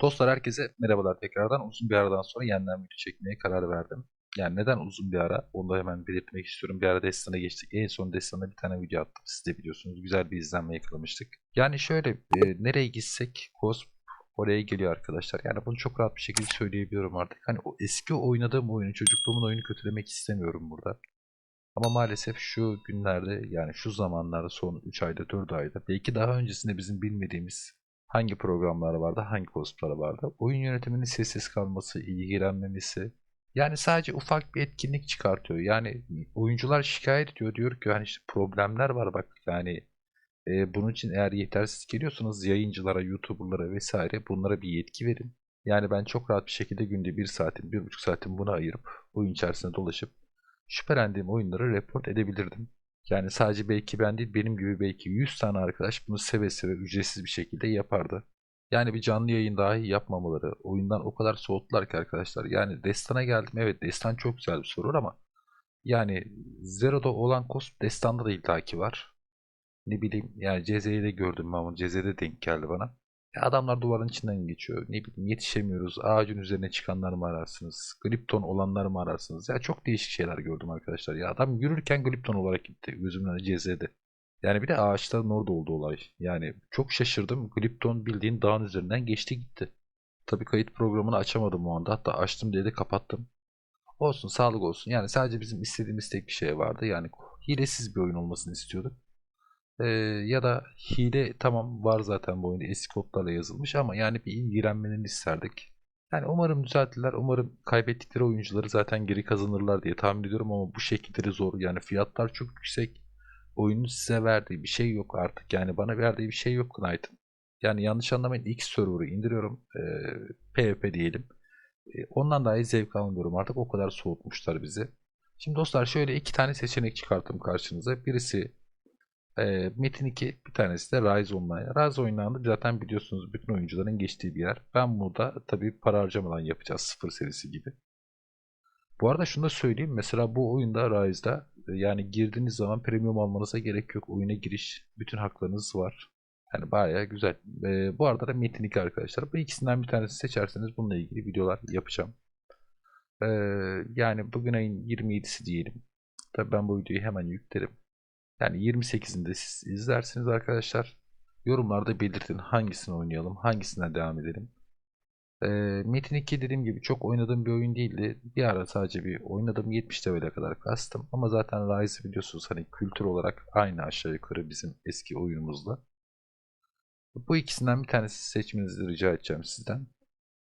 Dostlar herkese merhabalar tekrardan. Uzun bir aradan sonra yeniden video çekmeye karar verdim. Yani neden uzun bir ara? Onu da hemen belirtmek istiyorum. Bir ara Destan'a geçtik. En son Destan'da bir tane video attım. Siz de biliyorsunuz. Güzel bir izlenme yakalamıştık. Yani şöyle e, nereye gitsek Cosp oraya geliyor arkadaşlar. Yani bunu çok rahat bir şekilde söyleyebiliyorum artık. Hani o eski oynadığım oyunu, çocukluğumun oyunu kötülemek istemiyorum burada. Ama maalesef şu günlerde yani şu zamanlarda son 3 ayda 4 ayda belki daha öncesinde bizim bilmediğimiz hangi programlar vardı, hangi cosplay'lar vardı. Oyun yönetiminin sessiz kalması, ilgilenmemesi. Yani sadece ufak bir etkinlik çıkartıyor. Yani oyuncular şikayet ediyor. Diyor ki hani işte problemler var bak yani e, bunun için eğer yetersiz geliyorsanız yayıncılara, youtuberlara vesaire bunlara bir yetki verin. Yani ben çok rahat bir şekilde günde bir saatim, bir buçuk saatim buna ayırıp oyun içerisinde dolaşıp şüphelendiğim oyunları report edebilirdim. Yani sadece belki ben değil benim gibi belki 100 tane arkadaş bunu seve seve ücretsiz bir şekilde yapardı. Yani bir canlı yayın dahi yapmamaları, oyundan o kadar soğuttular ki arkadaşlar. Yani Destan'a geldim. Evet Destan çok güzel bir soru ama yani Zero'da olan Cosp Destan'da da illaki var. Ne bileyim yani CZ'yi de gördüm ben bunu. CZ'de denk geldi bana. Ya adamlar duvarın içinden geçiyor. Ne bileyim yetişemiyoruz. Ağacın üzerine çıkanlar mı ararsınız? Glipton olanlar mı ararsınız? Ya çok değişik şeyler gördüm arkadaşlar. Ya adam yürürken Glipton olarak gitti. Gözümün önüne CZ'de. Yani bir de ağaçların orada olduğu olay. Yani çok şaşırdım. Glipton bildiğin dağın üzerinden geçti gitti. Tabi kayıt programını açamadım o anda. Hatta açtım diye de kapattım. Olsun sağlık olsun. Yani sadece bizim istediğimiz tek bir şey vardı. Yani hilesiz bir oyun olmasını istiyorduk. Ee, ya da hile tamam var zaten bu oyunda eski kodlarla yazılmış ama yani bir ilgilenmelerini isterdik. Yani umarım düzeltirler. Umarım kaybettikleri oyuncuları zaten geri kazanırlar diye tahmin ediyorum ama bu şekilleri zor. Yani fiyatlar çok yüksek. Oyunun size verdiği bir şey yok artık. Yani bana verdiği bir şey yok Knight'ın. Yani yanlış anlamayın X server'ı indiriyorum. Ee, PvP diyelim. Ee, ondan dahi zevk almıyorum artık. O kadar soğutmuşlar bizi. Şimdi dostlar şöyle iki tane seçenek çıkarttım karşınıza. Birisi e, Metin 2 bir tanesi de Rise Online. Rise Online'da zaten biliyorsunuz bütün oyuncuların geçtiği bir yer. Ben bunu da tabii para harcamadan yapacağız sıfır serisi gibi. Bu arada şunu da söyleyeyim. Mesela bu oyunda Rise'da yani girdiğiniz zaman premium almanıza gerek yok. Oyuna giriş bütün haklarınız var. Yani bayağı güzel. E, bu arada da Metin 2 arkadaşlar. Bu ikisinden bir tanesini seçerseniz bununla ilgili videolar yapacağım. E, yani bugün ayın 27'si diyelim. Tabii ben bu videoyu hemen yüklerim. Yani 28'inde siz izlersiniz arkadaşlar. Yorumlarda belirtin hangisini oynayalım, hangisinden devam edelim. E, Metin 2 dediğim gibi çok oynadığım bir oyun değildi. Bir ara sadece bir oynadım 70 level'e kadar kastım. Ama zaten Rise biliyorsunuz hani kültür olarak aynı aşağı yukarı bizim eski oyunumuzla. Bu ikisinden bir tanesi seçmenizi rica edeceğim sizden.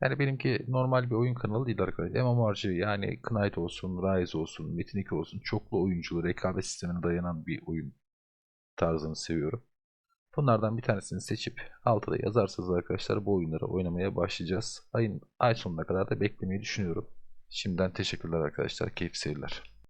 Yani benimki normal bir oyun kanalı değil arkadaşlar. MMORG yani Knight olsun, Rise olsun, Metin 2 olsun çoklu oyunculu rekabet sistemine dayanan bir oyun tarzını seviyorum. Bunlardan bir tanesini seçip altıda yazarsanız arkadaşlar bu oyunları oynamaya başlayacağız. Ayın ay sonuna kadar da beklemeyi düşünüyorum. Şimdiden teşekkürler arkadaşlar. Keyifli seyirler.